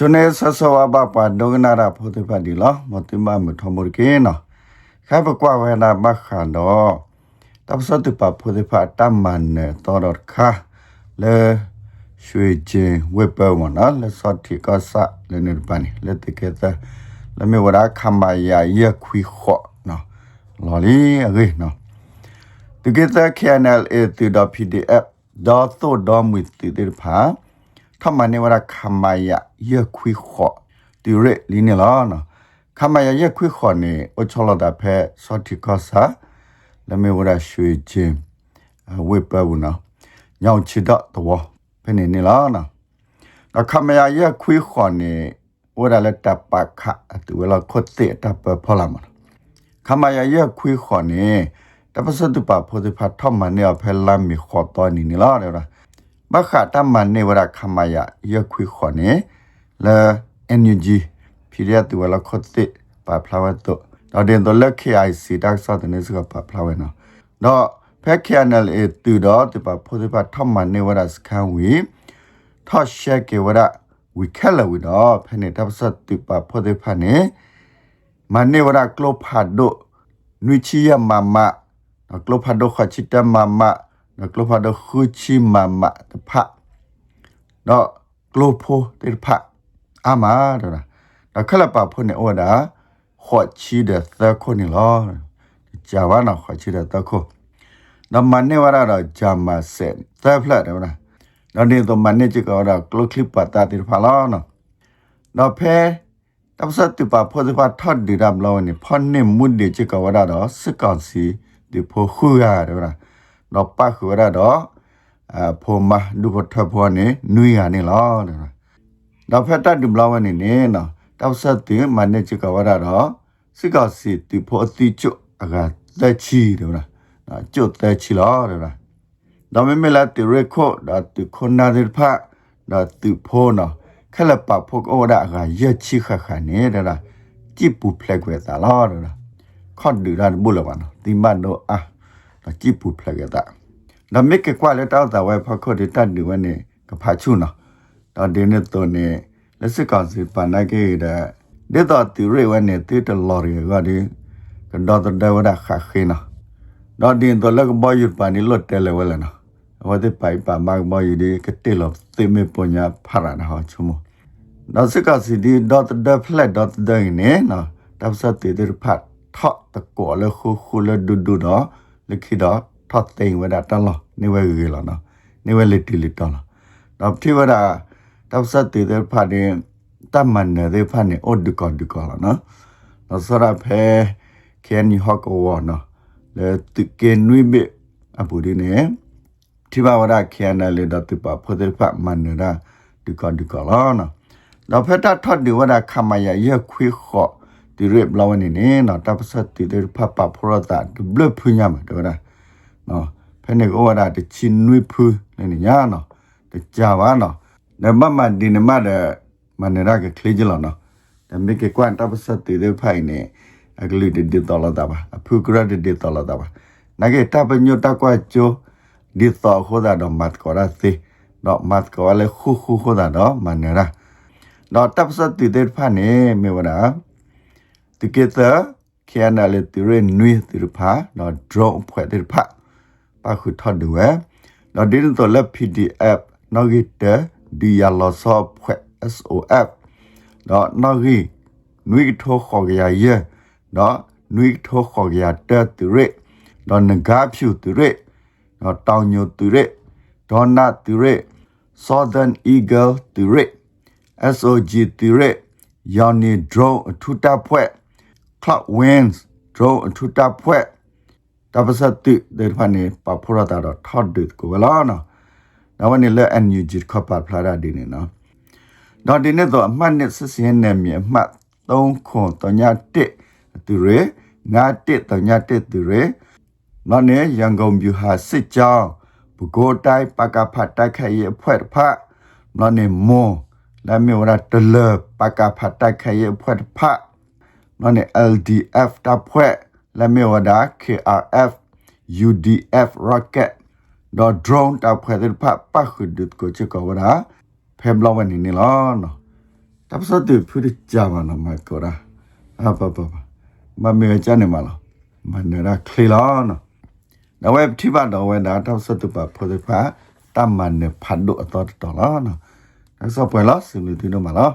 ချွနေဆဆဝဘပါဒုကနာရဖိုတိဖတ်ဒီလောမတိမမထမရကေနော်ခိုင်ပကွာဝဲနာမခန္တော့တပစတုပဖိုတိဖတ်တမန်နဲ့တော်တော်ခါလေရွှေချင်းဝေပဝနော်လေစောတိကဆလေနေပနိလေတကေတလေမေဝရခမယာယခွိခောနော်လော်လီအဂေနော်တကေတ KNL a တူဒ PDF ဒေါ်သို့ဒေါ်မွေတီတေဖာ ထမနေဝရခမယယခွိခောဒီရလီနေလာနော်ခမယယခွိခောနေအချလတာဖဲစောတိကဆာလမေဝရရွှေချင်းဝေပဘူးနော်ညောင်ချီတော့တော့ဖနေနေလာနော်တော့ခမယယခွိခောနေဝရလက်တပခအတူဝလခွတ်တဲ့တပဖလာမခမယယခွိခောနေတပစတုပဖိုဒီဖတ်ထမနေအဖဲလာမီခောတော်နေနေလာတယ် ဘခတမန်နေဝရခမယယခွိခွနေလာ energy ဖိရတူဝလာခတ်တိပါဖလာဝတ်တော့တော့ den တော့လက် KIC တက်ဆော့တဲ့နေစကပါဖလာဝဲနော်တော့ဖက် KNL အတူတော့ဒီပါဖိုဒီပါထမန်နေဝရစကန်ဝီထော့ရှက်ကေဝရဝီခက်လဝီတော့ဖက်နေတပ်ဆတ်ဒီပါဖိုဒီဖာနေမနေဝရကလောဖာဒိုနွိချီယမမကလောဖာဒိုခချီတမမ နကလောဖာဒခုချီမမတဖတော့ကလောဖိုတေဖအာမာတော့ဒါခလပဖိုနေဩဒါခေါ်ချီတဲ့သခုနေလောဂျာဝနာခေါ်ချီတဲ့သခုနမနေဝရတော့ဂျာမဆန်သဖလက်တော့နော်တော့နေတော့မနေချီကတော့ကလောကလစ်ပတာတေဖလာနော်တော့ဖဲတပ်စတ်တူပါဖိုဒီပါထတ်ဒီရမ်လောနေဖန်နေမွတ်ဒီချီကဝရတော့စကန်စီဒီဖိုခူရတော့ တော့ပါခူရတော့အဖိုမဒုဖထဖောနေနွေရနေလောတော့ဖက်တတ်ဒီဘလောနေနေနော်တောက်ဆက်တင်မနဲ့ချကဝရတော့စစ်ကစီတီဖို့အတိကျွအကတက်ချီတယ်လားနော်ကျွတ်တက်ချီလောတယ်လားတော့မမေလာတီရခိုဒါတီခွန်နာရဖာဒါတီဖို့နော်ခလပဖို့အော်ဒါကရက်ချီခခနေတဲ့လားကြည့်ပူဖလက်ွယ်တာလောတယ်လားခေါ်ဒူရဘူလဝနော်ဒီမန်တော့အာကြည့်ပူဖလက်ကတာ ဒါမိကကွာလက်တောက်တာဝဲဖခုတ်တတ်ဒီဝနေကဖာချုနော်တော့ဒီနေ့တော့နေလက်စကောင်စီပန်နိုင်ခဲ့တဲ့ဒေတာတီရေဝနေတီတလော်ရီကဒီကတော့တဲ့ဝဒခခိနော်တော့ဒီတော့လက်ဘောယူပန်နီလွတ်တယ်လေဝဲလားနော်ဝတ်ပိုင်ပါမဘောယူဒီကတိလောသေမေပညာဖရနာဟောချုံတော့စကစီဒီ dot the flat dot the နေနော်တပ်စတေတဲ့ဖတ်ထတကောလခုခုလဒူဒူနော် လခိတော့ထသိဝဒတလောနေဝဲကြီးလောနော်နေဝဲလက်တီလက်တော်လောတော့တိဝဒတောက်ဆက်တည်တဲ့ဖာတဲ့တမန်နေတဲ့ဖာနေအော်ဒကောဒကောလာနော်နော်စရဖဲကန်နီဟော့ကောဝနော်လေတကေနွိဘေအပူဒီနေတိဘာဝရခ ्यान လေဒတ်ပဖိုတဲ့ဖာမန်နရာဒကောဒကောလာနော်တော့ဖက်တာထတ်ဒီဝရခမယရခွေခော့ ဒီရဘလဝနေနေနော်တပ်ဆက်တည်တဲ့ဖပဖရတာဒဘလဖူညာမတော်နော်ဖဲနေကောဝရတချင်းနွိဖူနေညာနော်တကြပါနော်နမမဒီနမဒမနရကခလေးကြလောနော်ဒါမေကကွမ်တပ်စတ်တေတဲ့ဖိုင်နေအကလေးဒီတော်လာတာပါအဖုကရဒီတော်လာတာပါနဂေတပ်ပညုတကွာချိုဒီတော်ခေါ်တာတော့မတ်ကောရစီတော့မတ်ကောလေခုခုခေါ်တာတော့မနရတော့တပ်စတ်တေတဲ့ဖိုင်နေမေဝနာ တကေတာခ ्यान လေတီရနွေတီရဖာတော့ draw ဖွဲ့တီရဖာပါခုထတ်ဒူဝဲတော့ဒီတော့လက် PDF နော်ဂီတဲဒီယာလောဆော့ဖွဲ SOF တော့နော်ဂီနွိထိုးခေါ်ကြရနော်နွိထိုးခေါ်ကြတဲ့သူရတော့ငကားဖြူသူရတော့တောင်ညိုသူရဒေါ်နာသူရ Southern Eagle သူရ SOG သူရယောင်နီ drone အထူတာဖွဲ့ cloud winds draw into the pwet တပစတိဒေဖာနေပပူရတာတော့ thought ဒစ်ကိုလာနော်နောက်နေ့လဲ NUG ခပ်ပါဖလာရဒီနေနော်တော့ဒီနေ့တော့အမှတ်နဲ့ဆက်စင်းနေမြေအမှတ်3ခွန်တညာ1သူရေငါ1တညာ1သူရေနောက်နေ့ရန်ကုန်မြို့ဟာစစ်ကြောင်းဘကိုတိုင်းပကဖတ်တိုက်ခိုက်ရဲ့အဖွဲ့ဖတ်နောက်နေ့မွန်လက်မြေဝရတလပကဖတ်တိုက်ခိုက်ရဲ့အဖွဲ့ဖတ် နော်နဲ့ LDF တပ်ဖွဲ့လက်မြေဝဒါ KRF UDF rocket ดอ drone ตาเพื่อนพระปักดุดก็จะกวระเพมลาวันนี้นี่ล้อเนาะทับสติผู้ที่จามันมาก็ระอ่ะปะปะมาเมื่อจานี่มาละมันเนี่ยละคลีล้อเนาะดาวเว็บที่บ้านดาวเว็บดาทับสติปะผู้ที่พระตั้มมันเนี่ยพันดุอัตตอต่อล้อเนาะแล้วสอบไปล้อสิ่งที่นู่นมาล้อ